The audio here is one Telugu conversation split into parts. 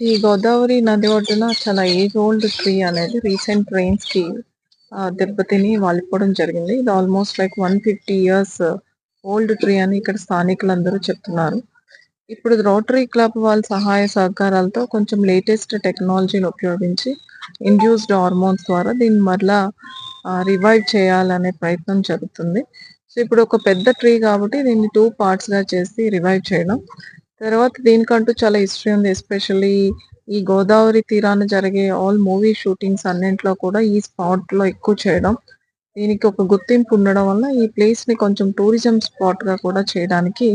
ఈ గోదావరి నది ఒడ్డున చాలా ఏజ్ ఓల్డ్ ట్రీ అనేది రీసెంట్ రెయిన్స్కి దెబ్బతిని వాలిపోవడం జరిగింది. ఇది almost like one fifty years old tree అని ఇక్కడ స్థానికులందరూ చెప్తున్నారు. ఇప్పుడు రోటరీ క్లబ్ వాళ్ళ సహాయ సహకారాలతో కొంచెం లేటెస్ట్ టెక్నాలజీని ఉపయోగించి ఇండ్యూస్డ్ హార్మోన్స్ ద్వారా దీన్ని మరలా రివైవ్ చేయాలనే ప్రయత్నం జరుగుతుంది. సో ఇప్పుడు ఒక పెద్ద ట్రీ కాబట్టి దీన్ని టూ పార్ట్స్గా చేసి రివైవ్ చేయడం. తర్వాత దీనికంటూ చాలా హిస్టరీ ఉంది ఎస్పెషల్లీ ఈ గోదావరి తీరాన జరిగే ఆల్ మూవీ షూటింగ్స్ అన్నింటిలో కూడా ఈ స్పాట్లో ఎక్కువ చేయడం. దీనికి ఒక గుర్తింపు ఉండడం వల్ల ఈ ప్లేస్ని కొంచెం టూరిజం స్పాట్గా కూడా చేయడానికి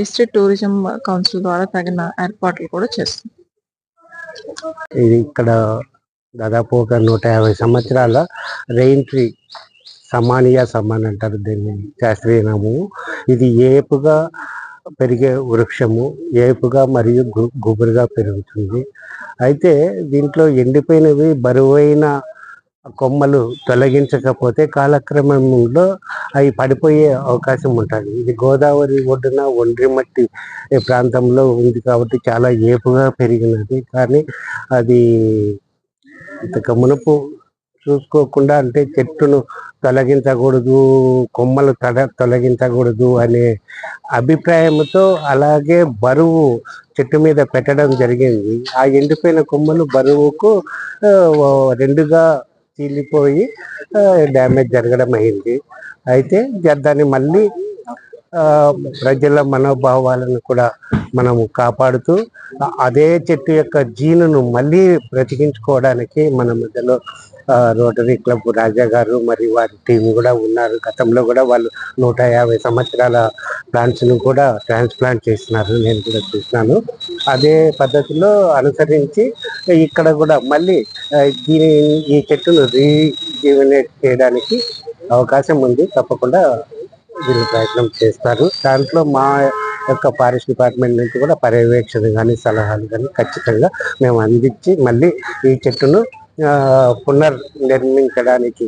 డిస్ట్రిక్ట్ టూరిజం కౌన్సిల్ ద్వారా తగిన ఏర్పాట్లు కూడా చేస్తుంది. ఇది ఇక్కడ దాదాపు ఒక నూట యాభై సంవత్సరాల రెయిన్ ట్రీ సమానియా సమాన్ అంటారు దీన్ని శాస్త్రీయ నామము ఇది ఏపుగా పెరిగే వృక్షము ఏపుగా మరియు గుబురుగా పెరుగుతుంది. అయితే దీంట్లో ఎండిపోయినవి బరువైన కొమ్మలు తొలగించకపోతే కాలక్రమంలో అవి పడిపోయే అవకాశం ఉంటుంది. ఇది గోదావరి ఒడ్డున ఒండ్రి మట్టి ప్రాంతంలో ఉంది కాబట్టి చాలా ఏపుగా పెరిగినది. కానీ అది ఇంతకు మునుపు చూసుకోకుండా అంటే చెట్టును తొలగించకూడదు కొమ్మలు తడ తొలగించకూడదు అనే అభిప్రాయంతో అలాగే బరువు చెట్టు మీద పెట్టడం జరిగింది. ఆ ఎండిపోయిన కొమ్మలు బరువుకు రెండుగా చీలిపోయి డ్యామేజ్ జరగడం అయింది. అయితే దాన్ని మళ్ళీ ప్రజల మనోభావాలను కూడా మనము కాపాడుతూ అదే చెట్టు యొక్క జీనును మళ్ళీ బ్రతికించుకోవడానికి మన మధ్యలో రోటరీ క్లబ్ రాజా గారు మరి వారి టీం కూడా ఉన్నారు. గతంలో కూడా వాళ్ళు నూట యాభై సంవత్సరాల ప్లాంట్స్ను కూడా ట్రాన్స్ప్లాంట్ చేస్తున్నారు. నేను కూడా చూసినాను. అదే పద్ధతిలో అనుసరించి ఇక్కడ కూడా మళ్ళీ దీని ఈ చెట్టును రీజీవనేట్ చేయడానికి అవకాశం ఉంది. తప్పకుండా వీళ్ళు ప్రయత్నం చేస్తారు. దాంట్లో మా యొక్క ఫారెస్ట్ డిపార్ట్మెంట్ నుంచి కూడా పర్యవేక్షణ కానీ సలహాలు కానీ ఖచ్చితంగా మేము అందించి మళ్ళీ ఈ చెట్టును పునర్నిర్మించడానికి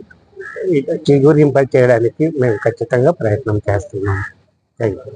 చిగురింప చేయడానికి మేము ఖచ్చితంగా ప్రయత్నం చేస్తున్నాము. Thank you.